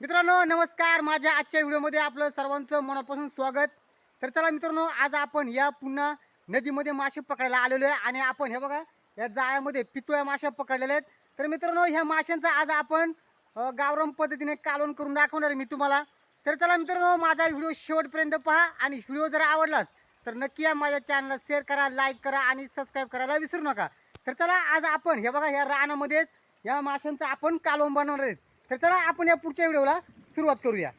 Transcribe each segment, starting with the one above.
मित्रांनो नमस्कार. माझ्या आजच्या व्हिडिओमध्ये आपलं सर्वांचं मनापासून स्वागत. तर चला मित्रांनो आज आपण या पुन्हा नदीमध्ये मासे पकडायला आलेलो आहे आणि आपण हे बघा या जाळ्यामध्ये पितोळ्या माश्या पकडलेल्या आहेत. तर मित्रांनो ह्या माशांचा आज आपण गावरम पद्धतीने कालवण करून दाखवणार आहे मी तुम्हाला. तर चला मित्रांनो माझा व्हिडिओ शेवटपर्यंत पहा आणि व्हिडिओ जर आवडलाच तर नक्की या माझ्या चॅनलला शेअर करा लाईक करा आणि सबस्क्राईब करायला विसरू नका. तर चला आज आपण हे बघा ह्या रानामध्येच या माशांचं आपण कालवण बनवणार आहेत. तर चला आपण या पुढच्या व्हिडिओला सुरुवात करूया.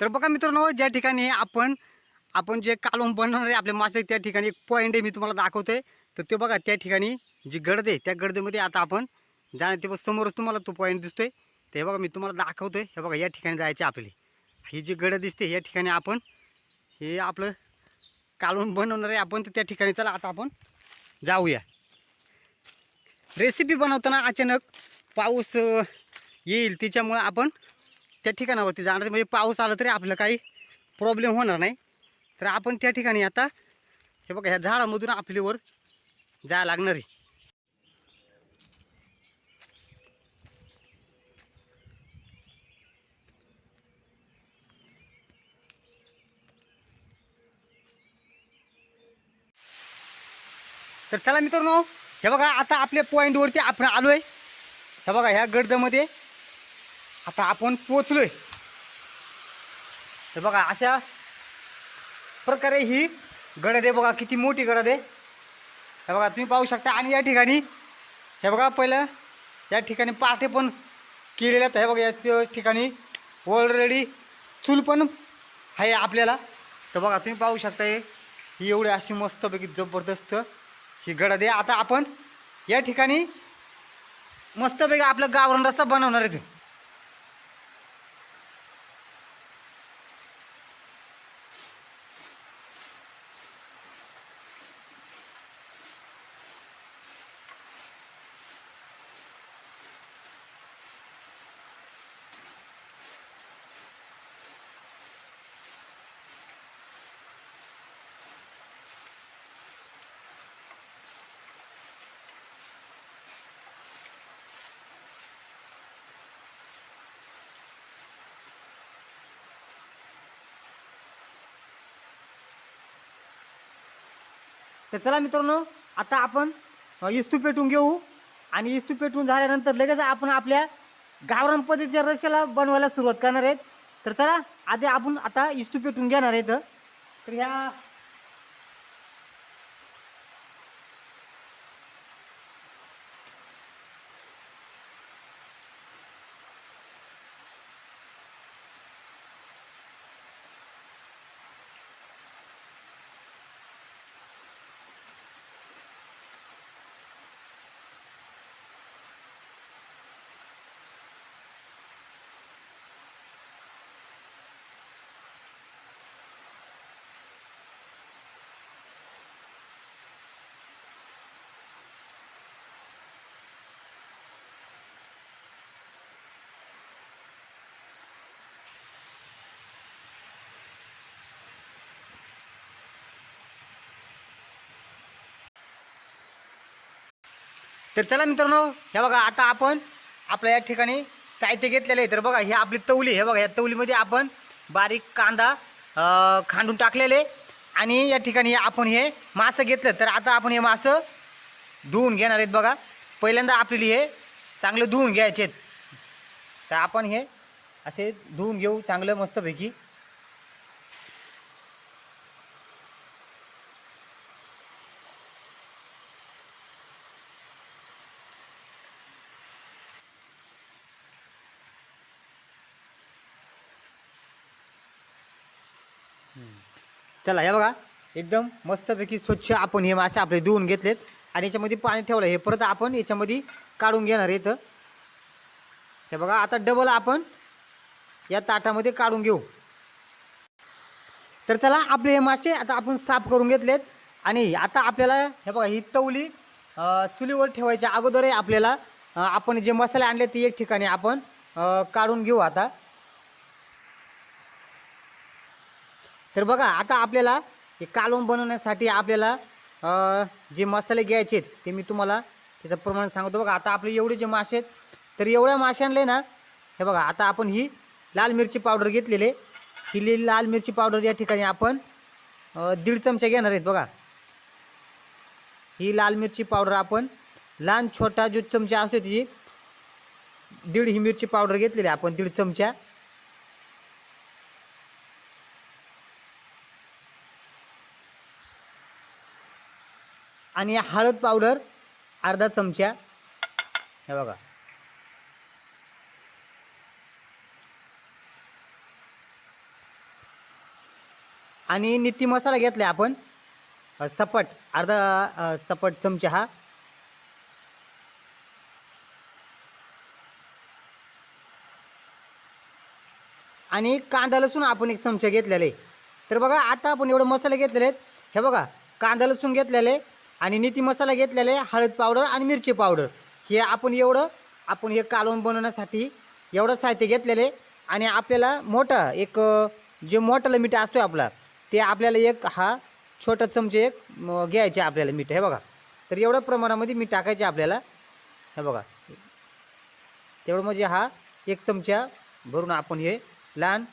तर बघा मित्रांनो ज्या ठिकाणी आपण आपण जे कालवण बनवणार आहे आपले मासे त्या ठिकाणी एक पॉईंट आहे मी तुम्हाला दाखवतोय. तर ते बघा त्या ठिकाणी जी गडद आहे त्या गडदेमध्ये आता आपण जाणार ते बघ समोरच तुम्हाला तो पॉईंट दिसतोय. ते बघा मी तुम्हाला दाखवतोय. हे बघा या ठिकाणी जायचे आपली. ही जी गड दिसते या ठिकाणी आपण हे आपलं कालवण बनवणार आहे. आपण तर त्या ठिकाणी चला आता आपण जाऊया. रेसिपी बनवताना अचानक पाऊस येईल. त्याच्यामुळं आपण त्या ठिकाणावरती जाणार म्हणजे पाऊस आला तरी आपलं काही प्रॉब्लेम होणार नाही. तर आपण त्या ठिकाणी आता हे बघा ह्या झाडामधून आपल्यावर जायला लागणार आहे. तर चला मित्रांनो हे बघा आता आपल्या पॉईंटवरती आपण आलो आहे हे बघा ह्या गर्दमध्ये आता आपण पोचलोय. हे बघा अशा प्रकारे ही गडद आहे बघा किती मोठी गडद आहे. हे बघा तुम्ही पाहू शकता. आणि या ठिकाणी हे बघा पहिलं या ठिकाणी पाठे पण केलेल्या आहेत. हे बघा या ठिकाणी ऑलरेडी चूल पण आहे आपल्याला. तर बघा तुम्ही पाहू शकता हे ही एवढी अशी मस्तपैकी जबरदस्त ही गडद आहे. आता आपण या ठिकाणी मस्तपैकी आपलं गावरण रस्ता बनवणार आहे. तर चला मित्रांनो आता आपण इस्तू पेटून घेऊ. आणि इस्तू पेटून झाल्यानंतर लगेच आपण आपल्या गावरान पद्धतीच्या रश्याला बनवायला सुरुवात करणार आहेत. तर चला आधी आपण आता इस्तू पेटून घेणार आहेत. तर ह्या तर चला मित्रांनो हे बघा आता आपण आपल्या या ठिकाणी साहित्य घेतलेलं आहे. तर बघा ही आपली तवली हे बघा या तवलीमध्ये आपण बारीक कांदा खांडून टाकलेले आणि या ठिकाणी आपण हे मासं घेतलं. तर आता आपण हे मासं धुवून घेणार आहेत बघा. पहिल्यांदा आपल्याला हे चांगलं धुवून घ्यायचे आहेत. तर आपण हे असे धुवून घेऊ चांगलं मस्तपैकी. चला हे बघा. एकदम मस्तपैकी स्वच्छ आपण हे मासे आपले धुवून घेतलेत. आणि याच्यामध्ये पाणी ठेवलं. हे परत आपण याच्यामध्ये काढून घेणार इथं. हे बघा आता डबल आपण या ताटामध्ये काढून घेऊ. तर चला आपले हे मासे आता आपण साफ करून घेतलेत. आणि आता आपल्याला हे बघा ही तवली चुलीवर ठेवायच्या अगोदरही आपल्याला आपण जे मसाले आणले ते एक ठिकाणी आपण काढून घेऊ आता. तर बघा आता आपल्याला हे कालवण बनवण्यासाठी आपल्याला जे मसाले घ्यायचे आहेत ते मी तुम्हाला त्याचं प्रमाण सांगतो. बघा आता आपले एवढे जे मासे आहेत तर एवढ्या माशांले ना हे बघा आता आपण ही लाल मिरची पावडर घेतलेली आहे. ही लाल मिरची पावडर या ठिकाणी आपण दीड चमचे घेणार आहेत बघा. ही लाल मिरची पावडर आपण लहान छोटा जो चमचा असतो ती दीड ही मिरची पावडर घेतलेली आहे आपण दीड चमचा. आणि हळद पावडर अर्धा चमचा. हे बघा. आणि नित्ती मसाला घेतला आपण. सपट अर्धा सपट चमचा हा. आणि कांदा लसूण आपण एक चमचा घेतलेले तर बघा आता आपण एवढे मसाले घेतलेले आहेत. हे बघा कांदा लसूण घेतलेले आणि नीती मसाला घेतलेले हळद पावडर आणि मिरची पावडर. हे आपण एवढं आपण हे कालवण बनवण्यासाठी एवढं साहित्य घेतलेले आणि आपल्याला मोठा एक जे मोठं मीठ असतो आपला ते आपल्याला एक हा छोटा चमचे एक घ्यायचे आपल्याला मीठ हे बघा. तर एवढ्या प्रमाणामध्ये मीठ टाकायचे आपल्याला हे बघा. तेवढं म्हणजे हा एक चमचा भरून आपण हे लहान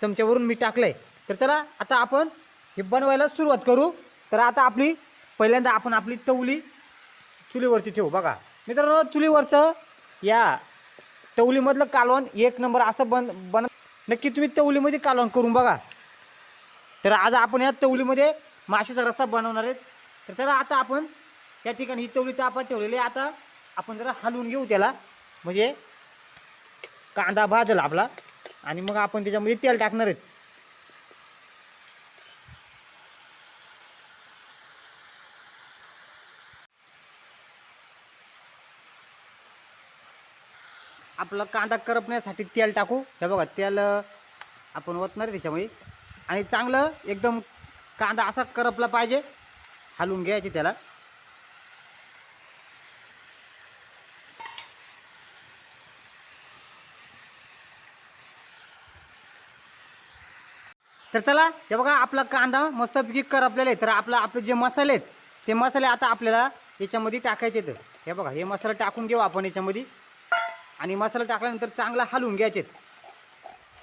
चमच्यावरून मी टाकलं आहे तर चला आता आपण हे बनवायला सुरुवात करू. तर आता आपली पहिल्यांदा आपण आपली तवली चुलीवरती ठेवू बघा. मित्रांनो चुलीवरचं या तवलीमधलं कालवण एक नंबर असं बन बन नक्की तुम्ही तवलीमध्ये कालवण करून बघा. तर आज आपण या तवलीमध्ये माशाचा रस्सा बनवणार आहेत. तर चला आता आपण या ठिकाणी ही तवली तापात ठेवलेली आहे. आता आपण जरा हलवून घेऊ त्याला. म्हणजे कांदा भाजल आपला. आणि मग आपण त्याच्यामध्ये तेल टाकणार आहेत. आपला कांदा करपण्यासाठी तेल टाकू. हे बघा तेल आपण ओतणार आहे त्याच्यामध्ये. आणि चांगलं एकदम कांदा असा करपला पाहिजे. हलवून घ्यायचे त्याला. तर चला हे बघा आपला कांदा मस्तपैकी करपलेला आहे. तर आपला आपले जे मसाले आहेत ते मसाले आता आपल्याला याच्यामध्ये टाकायचे आहेत. हे बघा हे मसाला टाकून घेऊ आपण याच्यामध्ये. आणि मसाला टाकल्यानंतर चांगला हलवून घ्यायचे.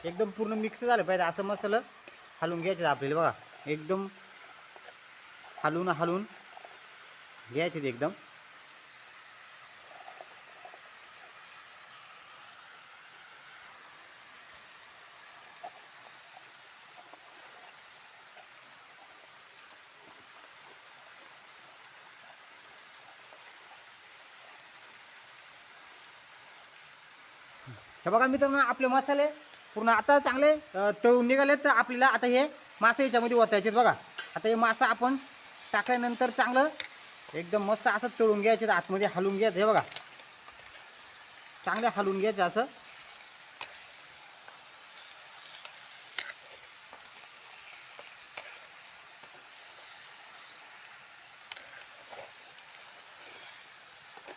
एकदम पूर्ण मिक्स झालं पाहिजे असं मसाला हलवून घ्यायचे आपल्याला बघा. एकदम हलवून हलवून घ्यायचे एकदम. हे बघा मित्रांनो आपले मसाले पूर्ण आता चांगले तळून निघाले तर आपल्याला आता हे मासे याच्यामध्ये ओतायचे बघा. आता हे मासा आपण टाकल्यानंतर चांगलं एकदम मस्त असं तळून घ्यायचे आतमध्ये हलवून घ्यायचं. हे बघा. चांगले हलवून घ्यायचं असं.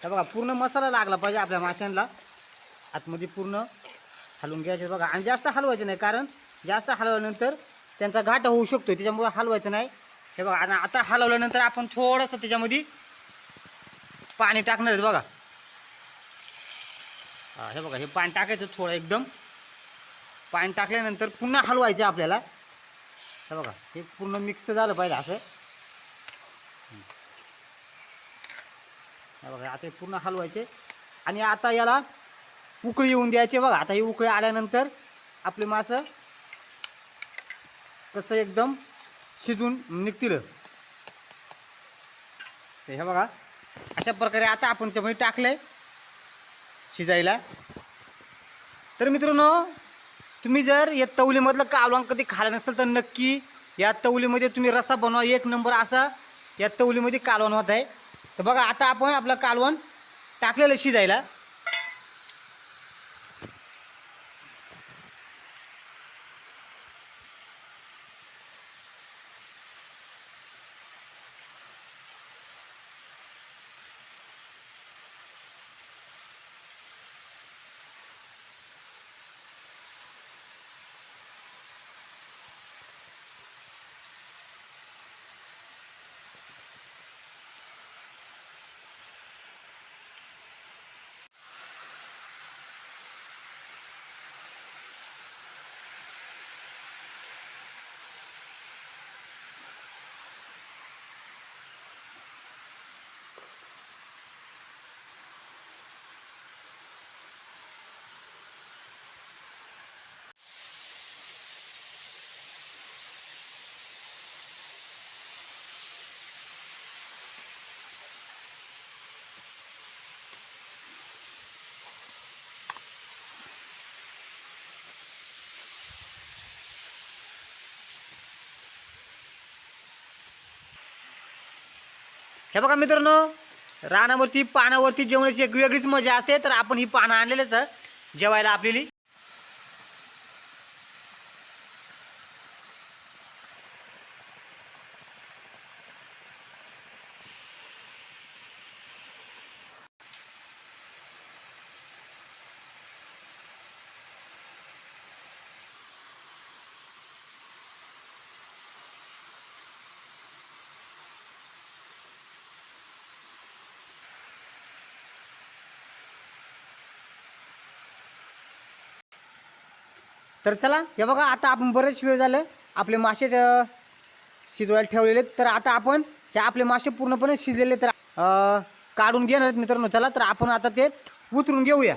हे बघा पूर्ण मसाला लागला पाहिजे आपल्या माशांना. आतमध्ये पूर्ण हलवून घ्यायचे बघा. आणि जास्त हलवायचं नाही कारण जास्त हलवल्यानंतर त्यांचा घाटा होऊ शकतो त्याच्यामुळे हलवायचं नाही. हे बघा आणि आता हलवल्यानंतर आपण थोडंसं त्याच्यामध्ये पाणी टाकणार आहेत बघा. हे बघा हे पाणी टाकायचं थोडं एकदम. पाणी टाकल्यानंतर पुन्हा हलवायचं आपल्याला. हे बघा हे पूर्ण मिक्स झालं पाहिजे असं. हे बघा आता हे पूर्ण हलवायचे. आणि आता याला उकळी येऊन द्यायची बघा. आता ही उकळी आल्यानंतर आपले मासं कसं एकदम शिजून निघतील. तर हे बघा. अशा प्रकारे आता आपण त्यामध्ये टाकलंय शिजायला. तर मित्रांनो तुम्ही जर या तवलीमधलं कालवण कधी खाल्लं नसेल तर नक्की या तवलीमध्ये तुम्ही रस्सा बनवा. एक नंबर असा या तवलीमध्ये कालवण होत आहे. तर बघा आता आपण आपलं कालवण टाकलेलं शिजायला. हे बघा मित्रांनो रानावरती पानावरती जेवणाची एक वेगळीच मजा असते तर आपण ही पानं आणलेले तर जेवायला आपलेली तर चला हे बघा आता आपण बरेच वेळ झालं. आपले मासे शिजवायला ठेवलेले तर आता आपण हे आपले मासे पूर्णपणे शिजलेले तर काढून घेणार आहेत मित्रांनो. चला तर आपण आता ते उतरून घेऊया.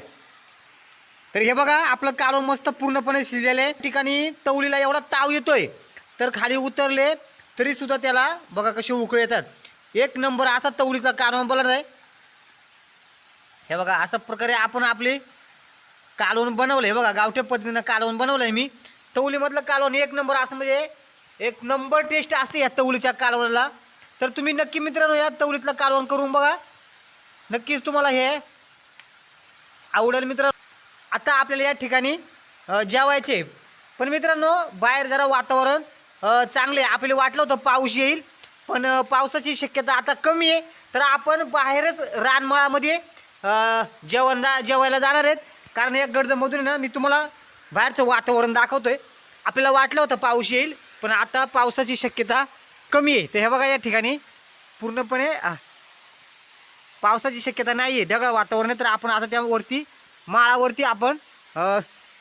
तर हे बघा आपलं काढून मस्त पूर्णपणे शिजलेले ठिकाणी तवलीला एवढा ताव येतोय. तर खाली उतरले तरी सुद्धा त्याला बघा कसे उकळे येतात. एक नंबर असा तवलीचा काढून बोलत आहे. हे बघा अशा प्रकारे आपण आपली कालवण बनवलं आहे बघा गावठ्या पद्धतीनं कालवण बनवलं आहे मी. तवलीमधलं कालवण एक नंबर असं म्हणजे एक नंबर टेस्ट असते या तवलीच्या कालवणाला. तर तुम्ही नक्की मित्रांनो या तवलीतलं कालवण करून बघा. नक्कीच तुम्हाला हे आवडेल मित्रांनो. आता आपल्याला या ठिकाणी जेवायचे. पण मित्रांनो बाहेर जरा वातावरण चांगले आहे. आपल्याला वाटलं होतं पाऊस येईल पण पावसाची शक्यता आता कमी आहे. तर आपण बाहेरच रानमळामध्ये जेवण जेवायला जाणार आहेत. कारण या गर्दमधून ना मी तुम्हाला बाहेरचं वातावरण दाखवतोय. आपल्याला वाटलं होतं पाऊस येईल पण आता पावसाची शक्यता कमी आहे. तर हे बघा या ठिकाणी पूर्णपणे पावसाची शक्यता नाही आहे ढगळं वातावरण आहे तर आपण आता त्यावरती माळावरती आपण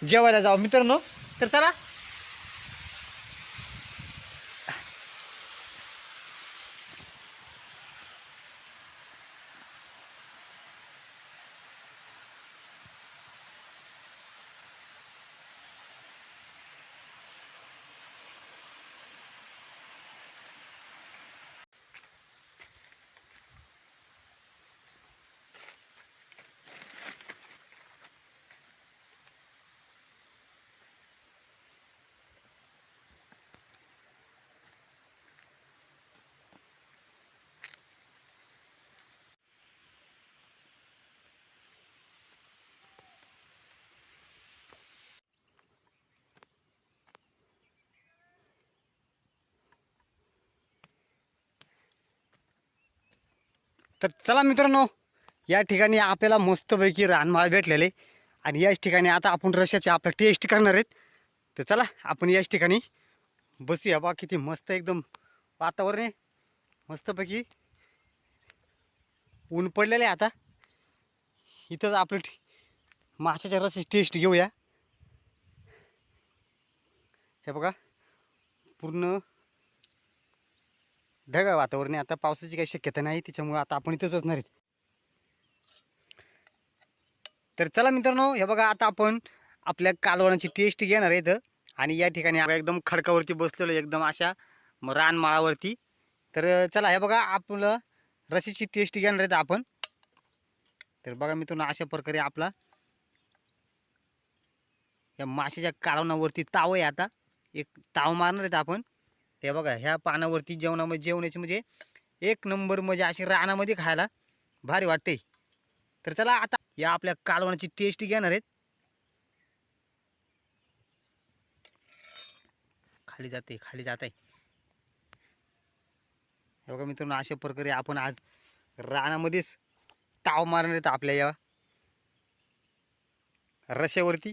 जेवायला जाऊ. मित्रांनो तर चला तर चला मित्रांनो या ठिकाणी आपल्याला मस्तपैकी रानमाळ भेटलेले आणि याच ठिकाणी आता आपण रशाचे आपलं टेस्ट करणार आहेत. तर चला आपण याच ठिकाणी बसूया. बा किती मस्त एकदम वातावरण आहे. मस्तपैकी ऊन पडलेलं आहे आता. इथंच आपलं ठी- माशाच्या रसाची टेस्ट घेऊया. हे बघा पूर्ण ढगाळ वातावरण आहे. आता पावसाची काही शक्यता नाही त्याच्यामुळे आता आपण इथंच बसणार आहेत. तर चला मित्रांनो हे बघा आता आपण आपल्या कालवणाची टेस्ट घेणार आहे इथं. आणि या ठिकाणी एकदम खडकावरती बसलेलो एकदम अशा रानमाळावरती तर चला हे बघा आपलं रशीची टेस्ट घेणार आहेत आपण. तर बघा मित्रांनो अशा प्रकारे आपला या माशाच्या कालवणावरती ताव आहे आता. एक ताव मारणार आहेत आपण. ते बघा ह्या पानावरती जेवणामध्ये जेवणाची म्हणजे एक नंबर म्हणजे अशी रानामध्ये खायला भारी वाटते. तर चला आता या आपल्या कालवणाची टेस्ट घेणार आहेत. खाली जाते खाली जात. आहे हे बघा मित्रांनो अशा प्रकारे आपण आज रानामध्येच ताव मारणार आहेत आपल्या या रश्यावरती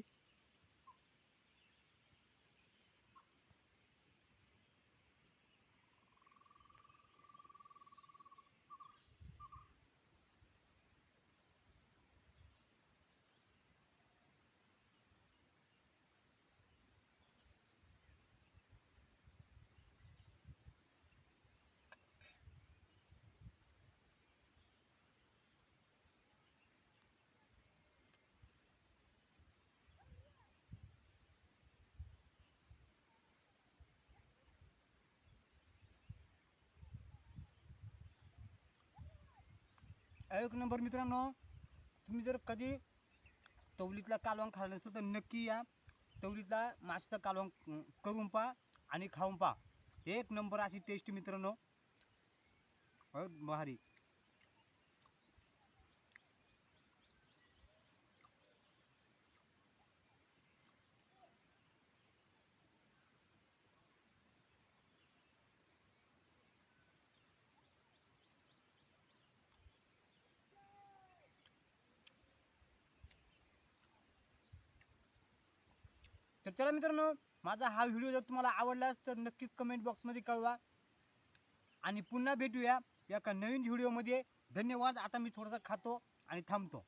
एक नंबर मित्रांनो तुम्ही जर कधी तवलीतला कालवण खाल्लं असेल तर नक्की या. तवलीतला माशाचा कालवण करून पहा आणि खाऊन पहा. एक नंबर अशी टेस्ट मित्रांनो. भारी तर चला मित्रांनो माझा हा व्हिडिओ जर तुम्हाला आवडलास तर नक्की कमेंट बॉक्समध्ये कळवा. आणि पुन्हा भेटूया एका नवीन व्हिडिओमध्ये धन्यवाद. आता मी थोडासा खातो आणि थांबतो.